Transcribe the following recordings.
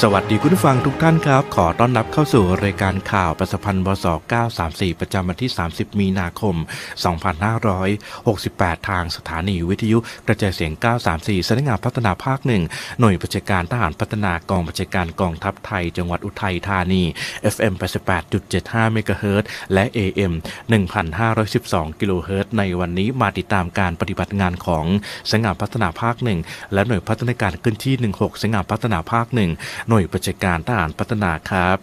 สวัสดีคุณผู้ฟังทุกท่านครับ ขอต้อนรับเข้าสู่รายการข่าวประสพันธ์บศ934 ประจำวันที่ 30 มีนาคม 2568 ทางสถานีวิทยุกระจายเสียง 934สำนักงานพัฒนาภาคหนึ่งหน่วยบัญชาการทหารพัฒนากองบัญชาการกองทัพไทย จังหวัดอุทัยธานี FM 88.75 เมกะเฮิรตซ์และ AM 1,512 กิโลเฮิรตซ์ในวันนี้มาติดตามการปฏิบัติงานของสำนักงานพัฒนาภาคหนึ่งและหน่วยพัฒนาการขึ้นที่ 16สำนักงานพัฒนาภาคหนึ่งหน่วยประชาการทหารพัฒนาครับ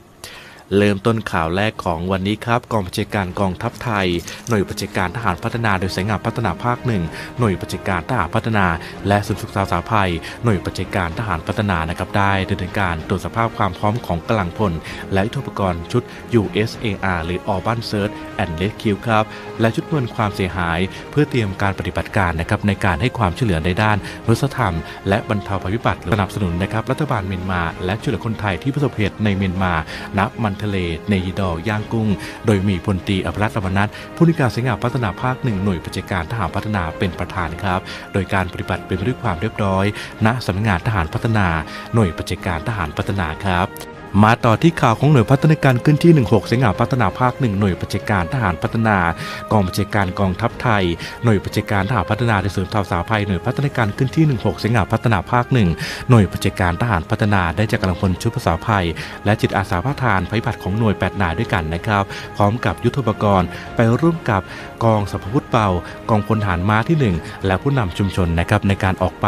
เริ่มต้นข่าวแรกของวันนี้ครับกองบัญชาการกองทัพไทย หน่วยบัญชาการทหารพัฒนาโดยสายงานพัฒนาภาคหนึ่งหน่วยบัญชาการทหารพัฒนา และศูนย์ศึกษาสาภัย หน่วยบัญชาการทหารพัฒนานะครับได้ดำเนินการตรวจสภาพความพร้อมของกำลังพล และยุปกรณ์ชุด USAR หรือ Urban Search and Rescue ครับและชุดเมินความเสียหาย เพื่อเตรียมการปฏิบัติการนะครับในการให้ความช่วยเหลือในด้านมนุษยธรรม และบรรเทาภัยพิบัติสนับสนุนนะครับรัฐบาลเมียนมา และช่วยเหลือคนไทยที่ประสบเหตุในเมียนมาณมันทะเลในยีดอย่างกุ้ง โดยมีพลตรีอภรัตน์รมนัทผู้นิการสายงาพัฒนาภาคหนึ่งหน่วยประชาการทหารพัฒนาเป็นประธานครับ โดยการปฏิบัติเป็นไปด้วยความเรียบร้อย ณสำนักงานทหารพัฒนา หน่วยประชาการทหารพัฒนาครับ มาต่อที่ข่าวของหน่วยพัฒนาการขึ้นที่ 16สายงาพัฒนาภาคหนึ่งหน่วยประชาการทหารพัฒนากองบัญชาการกองทัพไทย หน่วยประชาการทหารพัฒนาในศูนย์ทาวสาภัยหน่วยพัฒนาการขึ้นที่ 16สายงาพัฒนาภาคหนึ่งหน่วยประชาการทหารพัฒนาได้จากกำลังพลชุดภาษาภัย และจิตอาสาพาทานภัยพิบัติของหน่วยแปดนายด้วยกันนะครับ พร้อมกับยุทธปกรณ์ไปร่วมกับกองสัพพุทธเบากองพลฐานม้าที่หนึ่งและผู้นำชุมชนนะครับในการออกไป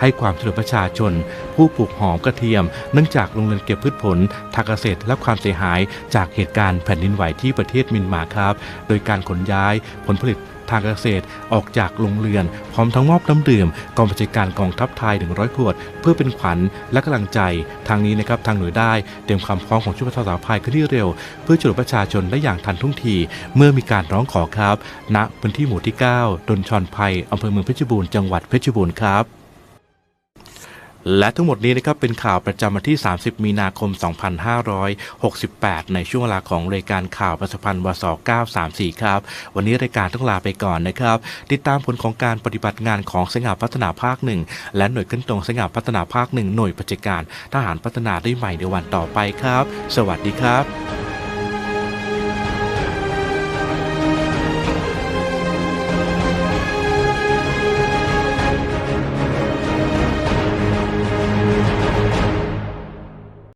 ให้ความช่วยเหลือประชาชน ผู้ปลูกหอมกระเทียม เนื่องจากโรงเรือนเก็บพืชผลทางเกษตรและความเสียหายจากเหตุการณ์แผ่นดินไหวที่ประเทศมินมาครับ โดยการขนย้ายผลผลิตทางเกษตรออกจากโรงเรือน พร้อมทั้งมอบน้ำดื่มกองบัญชาการกองทัพไทย 100 ขวด เพื่อเป็นขวัญและกำลังใจ ทางนี้นะครับทางหน่วยได้เตรียมความพร้อมของชุดพัฒนาภัยขึ้นที่เร็ว เพื่อช่วยเหลือประชาชนได้อย่างทันท่วงที เมื่อมีการร้องขอครับ ณพื้นที่หมู่ที่ 9 ดนชอนภัยอำเภอเมืองเพชรบูรณ์จังหวัดเพชรบูรณ์ครับ และทั้งหมดนี้นะครับเป็นข่าวประจำวันที่ 30 มีนาคม 2568 ในช่วงเวลาของรายการข่าวประสพันธ์วส934 ครับ วันนี้รายการต้องลาไปก่อนนะครับ ติดตามผลของการปฏิบัติงานของสงาพัฒนาภาคหนึ่งและหน่วยขึ้นตรงสงาพัฒนาภาคหนึ่งหน่วยปฏิการทหารพัฒนาได้ใหม่ในวันต่อไปครับ สวัสดีครับ